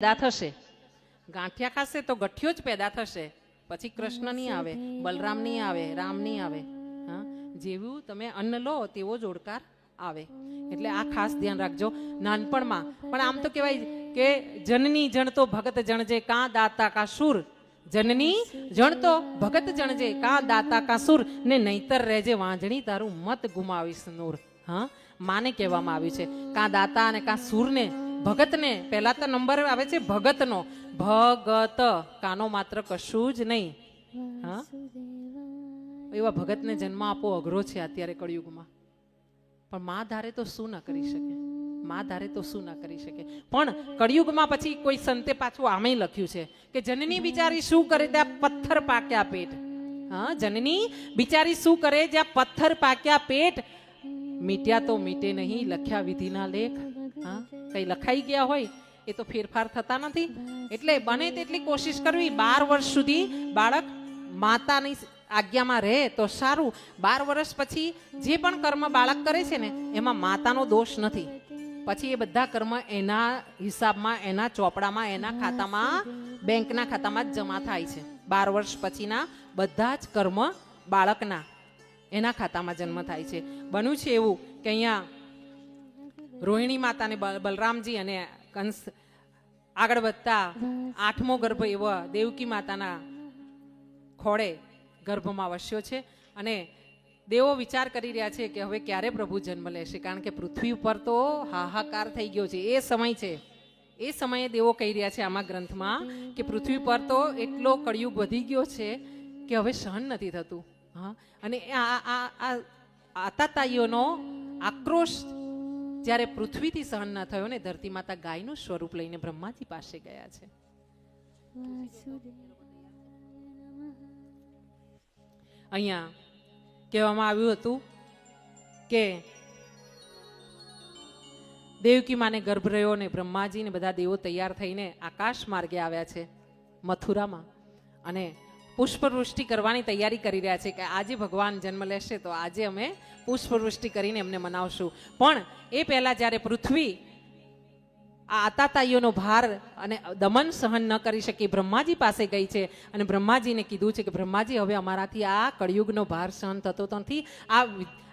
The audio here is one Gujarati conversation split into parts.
પેદા થશે. ગાંઠિયા ખાશે તો ગઠિયો જ પેદા થશે. પછી કૃષ્ણ નહીં આવે બલરામ નહીં આવે રામ નહીં આવે. હા જેવું તમે અન્ન લો તેવો જ ઓડકાર આવે. એટલે આ ખાસ ધ્યાન રાખજો. નાનપણમાં પણ આમ તો કહેવાય કે જનની જણતો ભગત જણજે કાં દાતા કા સુર. જનની જણતો ભગત જણજે કાં દાતા કા સુર. ને નહીતર રહેજે વાંજણી તારું મત ગુમાવીશ નૂર. હા માને કહેવામાં આવ્યું છે. કાં દાતા અને કાં સુરને ભગતને, પહેલા તો નંબર આવે છે ભગતનો. ભગત, કાનો માત્ર કશું જ નહીં. એવા ભગતને જન્મ આપવો અઘરો છે અત્યારે કળિયુગમાં. પણ મા ધારે તો શું ના કરી શકે? મા ધારે તો શું ના કરી શકે? પણ કળિયુગમાં પછી કોઈ સંતે પાછું આમે લખ્યું છે કે જનની બિચારી શું કરે ત્યાં પથ્થર પાક્યા પેટ. હા, જનની બિચારી શું કરે જ્યાં પથ્થર પાક્યા પેટ? મીટ્યા તો મીટે નહીં, લખ્યા વિધિના લેખ. હા? કઈ લખાઈ ગયા હોય, એ તો ફેરફાર થતા નથી. એટલે બને તેટલી કોશિશ કરવી, બાર વર્ષ સુધી બાળક માતાની આજ્ઞામાં રહે તો સારું. બાર વર્ષ પછી જે પણ કર્મ બાળક કરે છે ને, એમાં માતાનો દોષ નથી. પછી એ બધા કર્મ એના હિસાબમાં, એના ચોપડામાં, એના ખાતામાં, બેંકના ખાતામાં જ જમા થાય છે. બાર વર્ષ પછીના બધા જ કર્મ બાળકના એના ખાતામાં જન્મ થાય છે. બન્યું છે એવું કે અહીંયા રોહિણી માતાને બલ- બલરામજી અને કંસ આગળ વધતા આઠમો ગર્ભ એવો દેવકી માતાના ખોળે ગર્ભમાં વસ્યો છે અને દેવો વિચાર કરી રહ્યા છે કે હવે ક્યારે પ્રભુ જન્મ લેશે? કારણ કે પૃથ્વી ઉપર તો હાહાકાર થઈ ગયો છે. એ સમય છે. એ સમયે દેવો કહી રહ્યા છે આમાં ગ્રંથમાં કે પૃથ્વી પર તો એટલો કળિયુગ વધી ગયો છે કે હવે સહન નથી થતું. હા? અને આ આ આતાતાઈઓનો આક્રોશ જ્યારે પૃથ્વીથી સહન ન થયો ને ધરતી માતા ગાયનું સ્વરૂપ લઈને બ્રહ્માજી પાસે ગયા છે. અહીંયા કહેવામાં આવ્યું હતું કે દેવકી માને ગર્ભ રહ્યો ને બ્રહ્માજી ને બધા દેવો તૈયાર થઈને આકાશ માર્ગે આવ્યા છે મથુરામાં. અને પુષ્પવૃષ્ટિ કરવાની તૈયારી કરી રહ્યા છે કે આજે ભગવાન જન્મ લેશે તો આજે અમે પુષ્પવૃષ્ટિ કરીને એમને મનાવશું. પણ એ પહેલા જ્યારે પૃથ્વી આ આતાતાઈઓનો ભાર અને દમન સહન ન કરી શકી, બ્રહ્માજી પાસે ગઈ છે અને બ્રહ્માજીને કીધું છે કે બ્રહ્માજી, હવે અમારાથી આ કળિયુગનો ભાર સહન થતો નથી. આ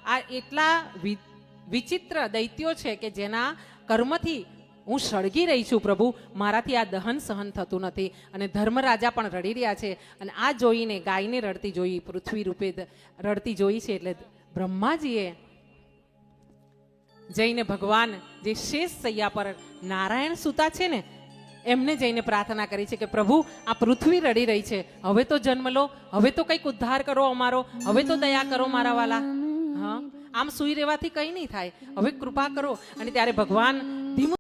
આ એટલા વિચિત્ર દૈત્યો છે કે જેના કર્મથી હું સળગી રહી છું પ્રભુ. મારાથી આ દહન સહન થતું નથી. અને ધર્મરાજા પણ રડી રહ્યા છે. અને આ જોઈને ગાયને રડતી જોઈ, પૃથ્વી રૂપે રડતી જોઈ છે એટલે બ્રહ્માજીએ જઈને ભગવાન જે શેષ સૈયા પર નારાયણ સુતા છે ને, એમને જઈને પ્રાર્થના કરી છે કે પ્રભુ, આ પૃથ્વી રડી રહી છે. હવે તો જન્મ લો. હવે તો કંઈક ઉદ્ધાર કરો અમારો. હવે તો દયા કરો મારા વાલા. હા? આમ સુઈ રહેવાથી કંઈ નહીં થાય. હવે કૃપા કરો. અને ત્યારે ભગવાન ધીમું